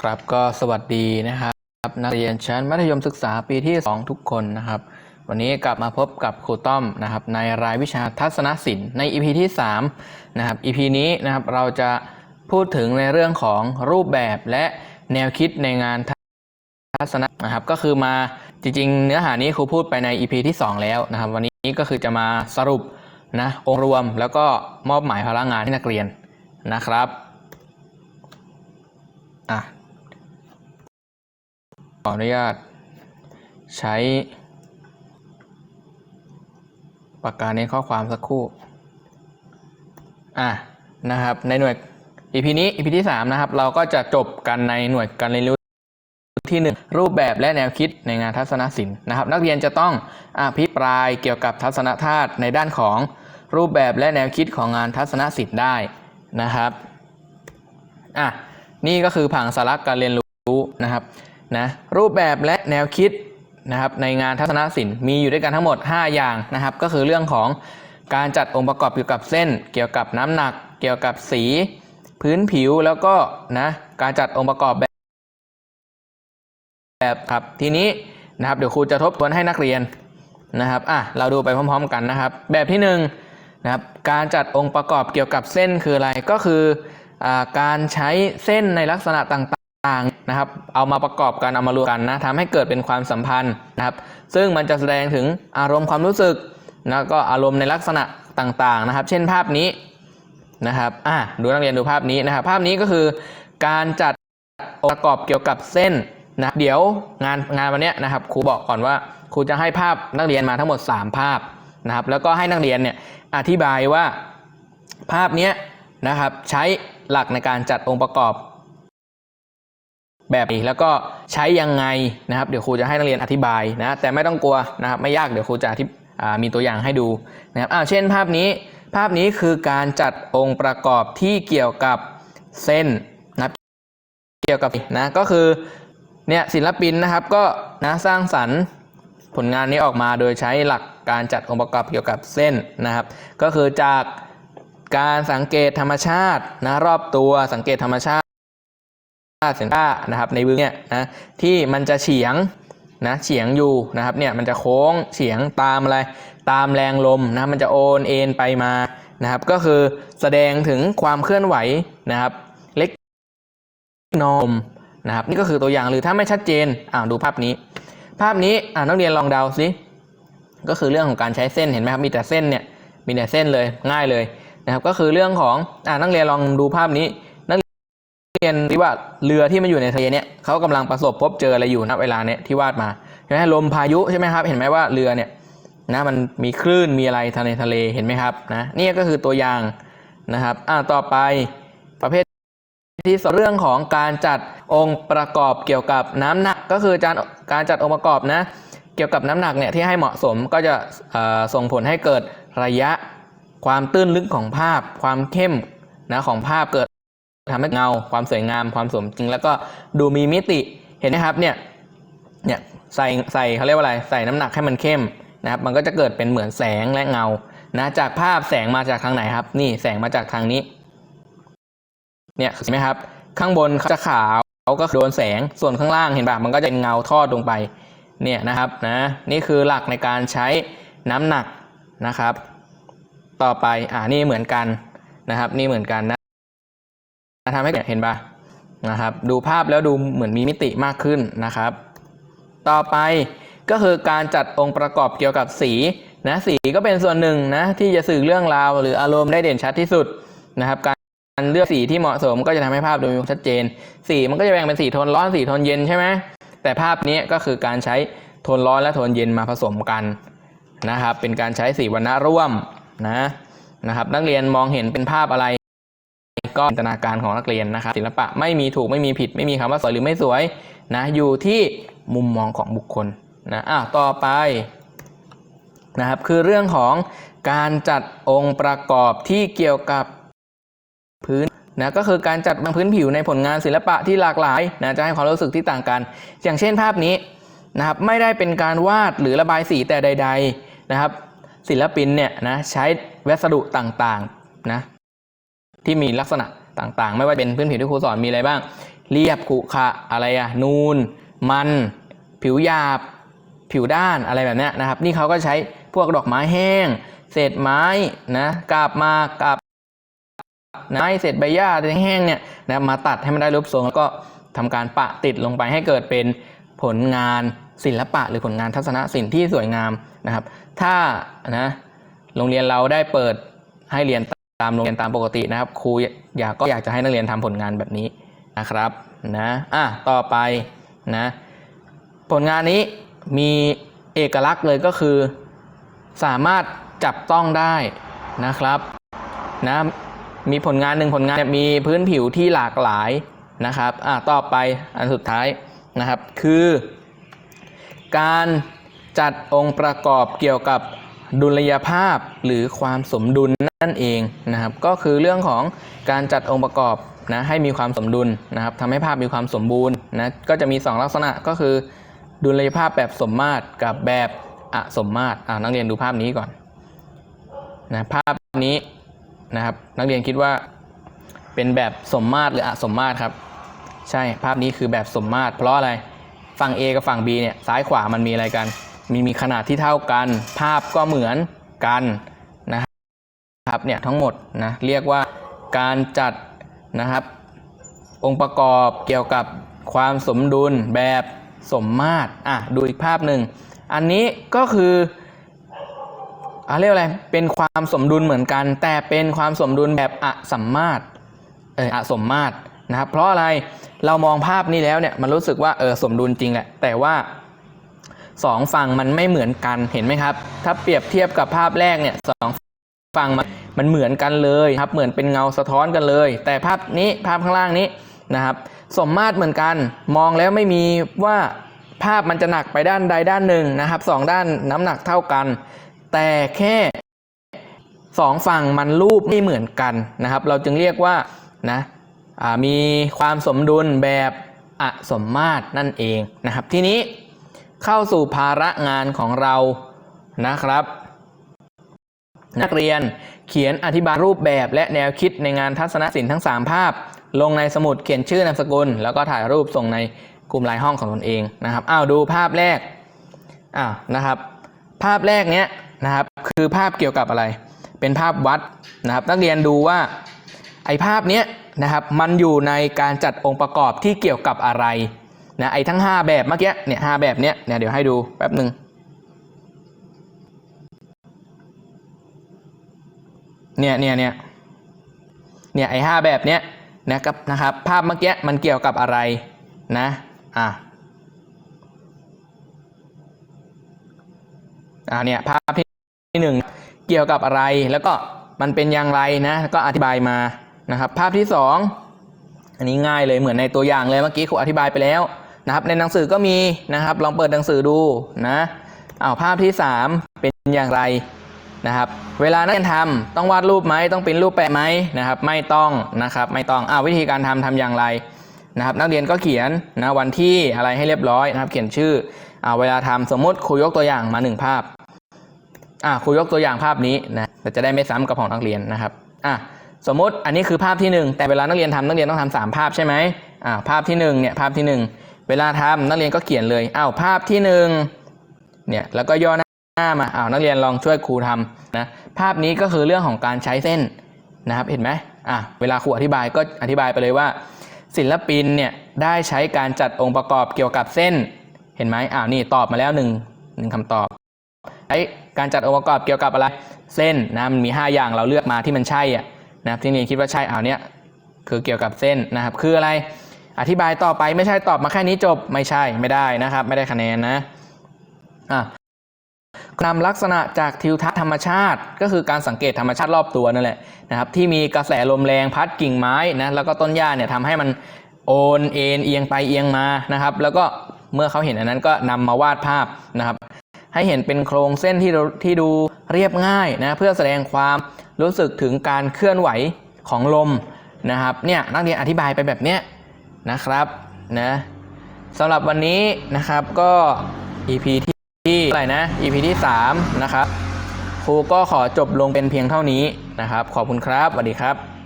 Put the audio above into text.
ครับก็สวัสดีนะครับ นักเรียนชั้นมัธยมศึกษาปีที่ 2 ทุกคนนะครับ วันนี้กลับมาพบกับครูต้อมนะครับ ในรายวิชาทัศนศิลป์ใน EP ที่3นะครับ EP นี้นะครับเราจะพูดถึงในเรื่องของรูปแบบและแนวคิดในงานทัศนะนะครับ ก็คือมาจริง ๆ เนื้อหานี้ครูพูดไปใน EP ที่ 2 แล้วนะครับ วันนี้ก็คือจะมาสรุปนะองค์รวมแล้วก็มอบหมายภาระงานให้นักเรียนนะครับอะ ออนุญาต ใช้ปากกาเน้นข้อความสักครู่ อะนะครับ ในหน่วย EP นี้ EP ที่ 3 นะครับ เราก็จะจบกันในหน่วยการเรียนรู้ที่ 1 รูปแบบและแนวคิดในงานทัศนศิลป์นะครับ นักเรียนจะต้องอภิปรายเกี่ยวกับทัศนธาตุในด้านของรูปแบบและแนวคิดของงานทัศนศิลป์ได้นะครับอะนี่ก็คือผังสาระการเรียนรู้นะครับ นะรูปแบบและแนวคิดนะครับในงานทัศนศิลป์มีอยู่ด้วยกันทั้งหมด 5 อย่างนะครับ ก็คือเรื่องของการจัดองค์ประกอบเกี่ยวกับเส้น เกี่ยวกับน้ำหนัก เกี่ยวกับสี พื้นผิวแล้วก็นะการจัดองค์ประกอบแบบแบบครับทีนี้นะครับเดี๋ยวครูจะทบทวนให้นักเรียนนะครับอะเราดูไปพร้อมๆกันนะครับ แบบที่1นงนะครับการจัดองค์ประกอบเกี่ยวกับเส้นคืออะไรก็คืออการใช้เส้นในลักษณะต่างๆ ต่างๆนะครับ เอามาประกอบกันเอามารวมกันนะทำให้เกิดเป็นความสัมพันธ์นะครับ ซึ่งมันจะแสดงถึงอารมณ์ความรู้สึกแล้วก็อารมณ์ในลักษณะต่างๆนะครับ เช่นภาพนี้นะครับอะดูนักเรียนดูภาพนี้นะครับ ภาพนี้ก็คือการจัดองค์ประกอบเกี่ยวกับเส้นนะเดี๋ยวงานงานวันนี้นะครับครูบอกก่อนว่าครูจะให้ภาพนักเรียนมาทั้งหมด 3 ภาพนะครับ แล้วก็ให้นักเรียนเนี่ยอธิบายว่าภาพนี้นะครับใช้หลักในการจัดองค์ประกอบ แบบนี้แล้วก็ใช้ยังไงนะครับ เดี๋ยวครูจะให้นักเรียนอธิบายนะแต่ไม่ต้องกลัวนะครับไม่ยากเดี๋ยวครูจะมีตัวอย่างให้ดูนะครับอ้าวเช่นภาพนี้ภาพนี้คือการจัดองค์ประกอบที่เกี่ยวกับเส้นนะครับเกี่ยวกับนะก็คือเนี่ยศิลปินนะครับก็นะสร้างสรรค์ผลงานนี้ออกมาโดยใช้หลักการจัดองค์ประกอบเกี่ยวกับเส้นนะครับ ก็คือจากการสังเกตธรรมชาตินะรอบตัวสังเกตธรรมชาติ เสียงต้านะครับในบึงเนี่ยนะที่มันจะเฉียงนะเฉียงอยู่นะครับเนี่ยมันจะโค้งเฉียงตามอะไรตามแรงลมนะมันจะโอนเอ็นไปมานะครับ ก็คือแสดงถึงความเคลื่อนไหวนะครับ เล็กน้อยนะครับ นี่ก็คือตัวอย่างหรือถ้าไม่ชัดเจนอ่าดูภาพนี้ ภาพนี้อ่านักเรียนลองเดาสิก็คือเรื่องของการใช้เส้นเห็นไหมครับมีแต่เส้นเนี่ยมีแต่เส้นเลยง่ายเลยนะครับ ก็คือเรื่องของอ่านักเรียนลองดูภาพนี้ เรียนที่ว่าเรือที่มันอยู่ในทะเลเนี่ยเขากำลังประสบพบเจออะไรอยู่นะเวลาเนี่ยที่วาดมาใช่ไหมลมพายุใช่ไหมครับ เห็นไหมว่าเรือเนี่ยนะมันมีคลื่นมีอะไรทะเลทะเลเห็นไหมครับนะนี่ก็คือตัวอย่างนะครับอ่าต่อไปประเภทที่สองเรื่องของการจัดองค์ประกอบเกี่ยวกับน้ำหนักก็คือการการจัดองค์ประกอบนะเกี่ยวกับน้ำหนักเนี่ยที่ให้เหมาะสมก็จะส่งผลให้เกิดระยะความตื้นลึกของภาพ ความเข้มนะของภาพเกิด ทำให้เงาความสวยงามความสมจริง แล้วก็ดูมีมิติเห็นไหมครับเนี่ยเนี่ยใส่ใส่เขาเรียกว่าอะไรใส่น้ำหนักให้มันเข้มนะครับ มันก็จะเกิดเป็นเหมือนแสงและเงานะจากภาพแสงมาจากทางไหนครับ นี่แสงมาจากทางนี้เนี่ยเห็นไหมครับ ข้างบนเขาจะขาวก็โดนแสงส่วนข้างล่างเห็นปะมันก็จะเป็นเงาทอดลงไปเนี่ยนะครับนะนี่คือหลักในการใช้น้ำหนักนะครับ ต่อไปอ่านี่เหมือนกันนะครับ นี่เหมือนกันนะ ทำให้เห็นปะนะครับ ดูภาพแล้วดูเหมือนมีมิติมากขึ้นนะครับ ต่อไปก็คือการจัดองค์ประกอบเกี่ยวกับสีนะสีก็เป็นส่วนหนึ่งนะที่จะสื่อเรื่องราวหรืออารมณ์ได้เด่นชัดที่สุดนะครับการเลือกสีที่เหมาะสมก็จะทำให้ภาพดูมีความชัดเจน สีมันก็จะแบ่งเป็นสีโทนร้อนสีโทนเย็นใช่ไหมแต่ภาพนี้ก็คือการใช้โทนร้อนและโทนเย็นมาผสมกันนะครับ เป็นการใช้สีวรรณะร่วมนะนะครับ นักเรียนมองเห็นเป็นภาพอะไร ก็จินตนาการของนักเรียนนะครับศิลปะไม่มีถูกไม่มีผิด ไม่มีคำว่าสวยหรือไม่สวยนะอยู่ที่มุมมองของบุคคลนะอะต่อไปนะครับคือเรื่องของการจัดองค์ประกอบที่เกี่ยวกับพื้นนะก็คือการจัดบางพื้นผิวในผลงานศิลปะที่หลากหลายนะจะให้ความรู้สึกที่ต่างกัน อย่างเช่นภาพนี้นะครับไม่ได้เป็นการวาดหรือระบายสีแต่ใด ๆนะครับ ศิลปินเนี่ยนะใช้วัสดุต่างๆนะ ที่มีลักษณะต่างๆ ไม่ว่าเป็นพื้นผิวที่ครูสอนมีอะไรบ้าง เรียบขรุขระอะไรอะนูน มัน ผิวหยาบ ผิวด้านอะไรแบบนี้นะครับ นี่เขาก็ใช้พวกดอกไม้แห้ง เศษไม้นะกาบมากาบไม้เศษใบหญ้าแห้งเนี่ยนะมาตัดให้มันได้รูปทรงแล้วก็ทำการปะติดลงไปให้เกิดเป็นผลงานศิลปะหรือผลงานทัศนศิลป์ที่สวยงามนะครับ ถ้านะโรงเรียนเราได้เปิดให้เรียน ตามโรงเรียนตามปกตินะครับครูอยากก็อยากจะให้นักเรียนทำผลงานแบบนี้นะครับนะอะต่อไปนะผลงานนี้มีเอกลักษณ์เลยก็คือ สามารถจับต้องได้นะครับนะมีผลงานหนึ่งผลงานมีพื้นผิวที่หลากหลายนะครับอะต่อไปอันสุดท้ายนะครับคือ การจัดองค์ประกอบเกี่ยวกับ ดุลยภาพหรือความสมดุลนั่นเองนะครับ ก็คือเรื่องของการจัดองค์ประกอบนะให้มีความสมดุลนะครับทำให้ภาพมีความสมบูรณ์นะก็จะมี 2 ลักษณะก็คือ ดุลยภาพแบบสมมาตรกับแบบอสมมาตรอ่านักเรียนดูภาพนี้ก่อนนะภาพนี้นะครับ นักเรียนคิดว่าเป็นแบบสมมาตรหรืออสมมาตรครับ ใช่ภาพนี้คือแบบสมมาตร เพราะอะไรฝั่ง A กับฝั่ง B เนี่ยซ้ายขวามันมีอะไรกัน มีมีขนาดที่เท่ากัน ภาพก็เหมือนกันนะครับเนี่ยทั้งหมดนะเรียกว่าการจัดนะครับ องค์ประกอบเกี่ยวกับความสมดุลแบบสมมาตรอะดูอีกภาพหนึ่ง อันนี้ก็คืออะเรียกว่าอะไรเป็นความสมดุลเหมือนกัน แต่เป็นความสมดุลแบบอสัมมาตรเอออสมมาตรนะครับ เพราะอะไรเรามองภาพนี้แล้วเนี่ยมันรู้สึกว่าเออสมดุลจริงแหละแต่ว่า สองฝั่งมันไม่เหมือนกันเห็นไหมครับ ถ้าเปรียบเทียบกับภาพแรกเนี่ยสองฝั่งมันมันเหมือนกันเลยครับ เหมือนเป็นเงาสะท้อนกันเลย แต่ภาพนี้ภาพข้างล่างนี้นะครับ สมมาตรเหมือนกัน มองแล้วไม่มีว่าภาพมันจะหนักไปด้านใดด้านหนึ่งนะครับสองด้านน้ำหนักเท่ากัน แต่แค่สองฝั่งมันรูปไม่เหมือนกันนะครับ เราจึงเรียกว่านะมีความสมดุลแบบอสมมาตรนั่นเองนะครับ ทีนี้ เข้าสู่ภาระงานของเรานะครับ นักเรียนเขียนอธิบายรูปแบบและแนวคิดในงานทัศนศิลป์ทั้ง 3 ภาพ ลงในสมุดเขียนชื่อนามสกุล แล้วก็ถ่ายรูปส่งในกลุ่มไลน์ห้องของตนเองนะครับอ้าวดูภาพแรกอ้าวนะครับ ภาพแรกเนี้ยนะครับคือภาพเกี่ยวกับอะไร เป็นภาพวัดนะครับ นักเรียนดูว่าไอ้ภาพเนี้ยนะครับมันอยู่ในการจัดองค์ประกอบที่เกี่ยวกับอะไร นะไอ้ทั้ง 5 แบบเมื่อกี้เนี่ยหแบบเนี้ยเนี่ยเดี๋ยวให้ดูแป๊บหนึ่งเนี่ยเนี่ยเนี่ยเนี่ยไอ้ห้าแบบเนี้ยนะครับนะครับภาพเมื่อกี้มันเกี่ยวกับอะไรนะอะอ่าเนี่ยภาพที่หนึ่งเกี่ยวกับอะไรแล้วก็มันเป็นอย่างไรนะก็อธิบายมานะครับ ภาพที่สองอันนี้ง่ายเลยเหมือนในตัวอย่างเลยเมื่อกี้ครูอธิบายไปแล้ว นะครับในหนังสือก็มีนะครับ ลองเปิดหนังสือดูนะอ้าวภาพที่สามเป็นอย่างไรนะครับ เวลานักเรียนทำต้องวาดรูปไหมต้องเป็นรูปแปะไหมนะครับ ไม่ต้องนะครับ ไม่ต้องอ้าววิธีการทำทำอย่างไรนะครับ นักเรียนก็เขียนนะวันที่อะไรให้เรียบร้อยนะครับ เขียนชื่ออ่าเวลาทำสมมติครูยกตัวอย่างมาหนึ่งภาพอ่าครูยกตัวอย่างภาพนี้นะแต่จะได้ไม่ซ้ำกับของนักเรียนนะครับอะสมมติอันนี้คือภาพที่หนึ่งแต่เวลานักเรียนทำนักเรียนต้องทำสามภาพใช่ไหมอ่าภาพที่หนึ่งเนี่ยภาพที่หนึ่ง เวลาทำนักเรียนก็เขียนเลยอ้าวภาพที่หนึ่งเนี่ยแล้วก็ย่อหน้าหน้ามาอ้าวนักเรียนลองช่วยครูทำนะภาพนี้ก็คือเรื่องของการใช้เส้นนะครับเห็นไหมอะเวลาครูอธิบายก็อธิบายไปเลยว่า ศิลปินเนี่ยได้ใช้การจัดองค์ประกอบเกี่ยวกับเส้น เห็นไหมอ้าวนี่ตอบมาแล้วหนึ่งหนึ่งคำตอบไอ้การจัดองค์ประกอบเกี่ยวกับอะไรเส้นนะมันมี 5 อย่างเราเลือกมาที่มันใช่อะนะครับที่นี่คิดว่าใช่อ้าวเนี้ยคือเกี่ยวกับเส้นนะครับคืออะไร อธิบายต่อไปไม่ใช่ตอบมาแค่นี้จบไม่ใช่ไม่ได้นะครับ ไม่ได้คะแนนนะอะนำลักษณะจากทิวทัศน์ธรรมชาติ ก็คือการสังเกตธรรมชาติรอบตัวนั่นแหละนะครับที่มีกระแสลมแรงพัดกิ่งไม้นะแล้วก็ต้นหญ้าเนี่ยทำให้มันโอนเอ็นเอียงไปเอียงมานะครับ แล้วก็เมื่อเขาเห็นอันนั้นก็นำมาวาดภาพนะครับ ให้เห็นเป็นโครงเส้นที่ที่ดูเรียบง่ายนะเพื่อแสดงความรู้สึกถึงการเคลื่อนไหวของลมนะครับเนี่ยนักเรียนอธิบายไปแบบเนี้ย นะครับนะสำหรับวันนี้นะครับก็ EP ที่ที่อะไรนะ EP ที่ 3 นะครับครูก็ขอจบลงเป็นเพียงเท่านี้นะครับ ขอบคุณครับสวัสดีครับ